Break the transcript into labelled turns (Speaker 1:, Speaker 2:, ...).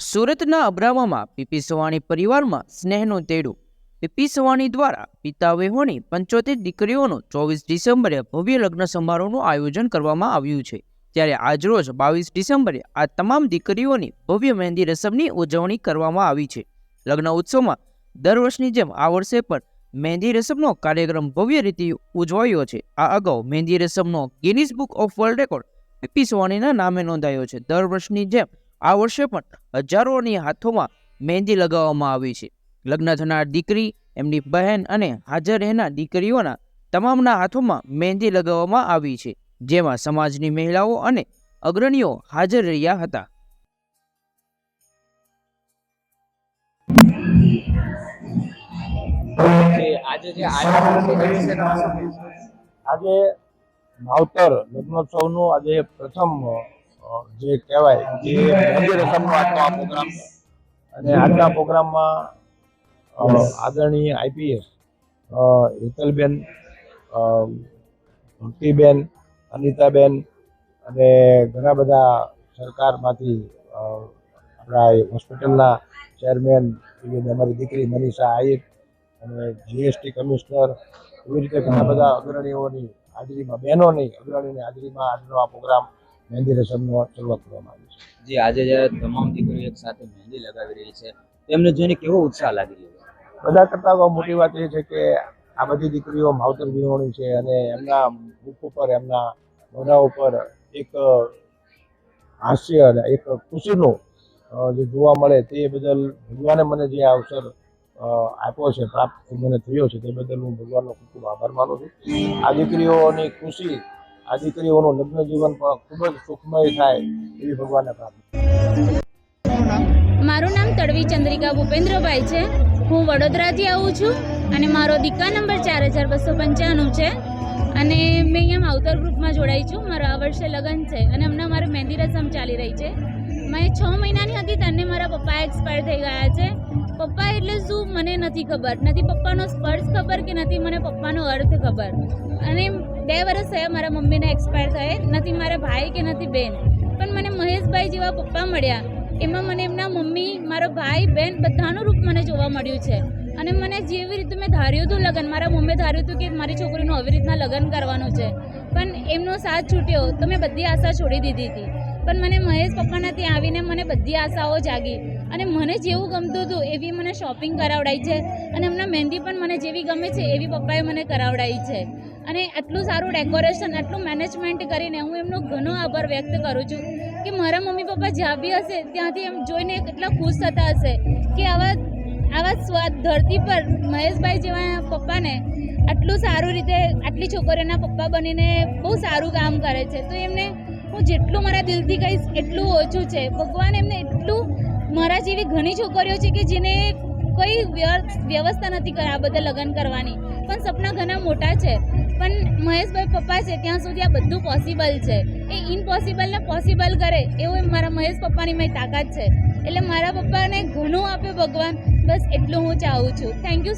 Speaker 1: સુરતના અબ્રામામાં પીપી સવાણી પરિવારમાં સ્નેહનું તેડું. પીપી સવાણી દ્વારા પિતા વહેવાની પંચોતેર દીકરીઓનું ચોવીસ ડિસેમ્બરે ભવ્ય લગ્ન સમારોહનું આયોજન કરવામાં આવ્યું છે. ત્યારે આજરોજ બાવીસ ડિસેમ્બરે આ તમામ દીકરીઓની ભવ્ય મહેંદી રસમની ઉજવણી કરવામાં આવી છે. લગ્ન ઉત્સવમાં દર વર્ષની જેમ આ વર્ષે પણ મહેંદી રસમનો કાર્યક્રમ ભવ્ય રીતે ઉજવાયો છે. આ અગાઉ mehndi રસમનો Guinness book of world record P સવાણીના નામે નોંધાયો છે. દર વર્ષની જેમ આ વર્ષે પણ હજારોની હાથોમાં મહેંદી લગાવવામાં આવી છે. લગ્ન થનાર દીકરી, એમની બહેન અને હાજર રહેનાર દીકરીઓના તમામના હાથોમાં મહેંદી લગાવવામાં આવી છે, જેમાં સમાજની મહિલાઓ અને અગ્રણીઓ હાજર રહ્યા હતા.
Speaker 2: આજે
Speaker 3: માવતર લગ્નોત્સવનું આજે પ્રથમ જે કહેવાય જે મહેંદી રસમનો આજનો આ પ્રોગ્રામ અને આજના પ્રોગ્રામમાં આદરણીય આઈપીએસ હેતલબેન ભક્તિબેન, અનિતાબેન અને ઘણા બધા સરકારમાંથી આપણા હોસ્પિટલના ચેરમેન એવી અમારી દીકરી મનીષા આહિર અને જીએસટી કમિશનર, એવી રીતે ઘણા બધા અગ્રણીઓની હાજરીમાં, બહેનોની અગ્રણીની હાજરીમાં આજનો આ પ્રોગ્રામ મહેંદી રસમનો શરૂઆત કરવામાં આવી છે.
Speaker 2: જે આજે જ્યારે તમામ દીકરીઓ એક સાથે મહેંદી લગાવી રહી છે તેમને જોઈને કેવો ઉત્સાહ લાગી રહ્યો?
Speaker 3: બધા કરતાં મોટી વાત એ છે કે આ બધી દીકરીઓ માવતર વિહોણી છે અને એમના મુખ ઉપર એમના મોઢા ઉપર એક હાસ્ય અને એક ખુશીનું જે જોવા મળે તે બદલ ભગવાને મને જે અવસર આપ્યો છે પ્રાપ્ત મને થયો છે તે બદલ હું ભગવાનનો ખૂબ ખૂબ આભાર માનું છું. આ દીકરીઓની ખુશી આ દીકરીઓનું લગ્ન જીવન પણ ખૂબ જ સુખમય થાય એવી ભગવાનને પ્રાર્થના.
Speaker 4: મારું નામ તડવી ચંદ્રિકા ભૂપેન્દ્રભાઈ છે. હું વડોદરાથી આવું છું અને મારો દીકરા નંબર ચાર હજાર બસો પંચાણું છે. અને મેં અહીંયા માવતર ગ્રુપમાં જોડાઈ છું. મારા આ વર્ષે લગ્ન છે અને હમણાં મારે મહેંદી રસમ ચાલી રહી છે. મેં છ મહિનાની હતી ત્યારે મારા પપ્પા એક્સપાયર થઈ ગયા છે. પપ્પા એટલે શું મને નથી ખબર. નથી પપ્પાનો સ્પર્શ ખબર કે નથી મને પપ્પાનો અર્થ ખબર. અને બે વર્ષ થયા મારા મમ્મીને એક્સપાયર થયે. નથી મારા ભાઈ કે નથી બેન. પણ મને મહેશભાઈ જેવા પપ્પા મળ્યા. એમાં મને એમના મમ્મી, મારો ભાઈ, બેન બધાનું રૂપ મને જોવા મળ્યું છે. અને મને જેવી રીતે મેં ધાર્યું હતું લગ્ન, મારા મમ્મીએ ધાર્યું હતું કે મારી છોકરીનું આવી રીતના લગ્ન કરવાનું છે. પણ એમનો સાથ છૂટ્યો. તો મેં બધી આશા છોડી દીધી હતી. પણ મને મહેશ પપ્પાના ત્યાં આવીને મને બધી આશાઓ જાગી. અને મને જેવું ગમતું હતું એવી મને શોપિંગ કરાવડાવી છે. અને હમણાં મહેંદી પણ મને જેવી ગમે છે એવી પપ્પાએ મને કરાવડાવી છે. અને આટલું સારું ડેકોરેશન, આટલું મેનેજમેન્ટ કરીને હું એમનો ઘણો આભાર વ્યક્ત કરું છું કે મારા મમ્મી પપ્પા જ્યાં બી હશે ત્યાંથી એમ જોઈને કેટલા ખુશ થતા હશે કે આવા આવા સ્વાદ ધરતી પર મહેશભાઈ જેવા પપ્પાને આટલું સારું રીતે, આટલી છોકરીઓના પપ્પા બનીને બહુ સારું કામ કરે છે. તો એમને હું જેટલું મારા દિલથી કહીશ એટલું ઓછું છે. ભગવાન એમને એટલું મારા જેવી ઘણી છોકરીઓ છે કે જેને કોઈ વ્યવસ્થા નથી કરે, આ બધા લગ્ન કરવાની. પણ સપના ઘણા મોટા છે. મહેશભાઈ પપ્પા છે, ત્યાં સુધી આ બધું પોસિબલ છે. એ ઇમ્પોસિબલને પોસિબલ કરે, એવું મારા મહેશ પપ્પાની મેં તાકાત છે. એટલે મારા પપ્પાને ઘણું આપે ભગવાન, બસ એટલું હું ચાહું છું. Thank you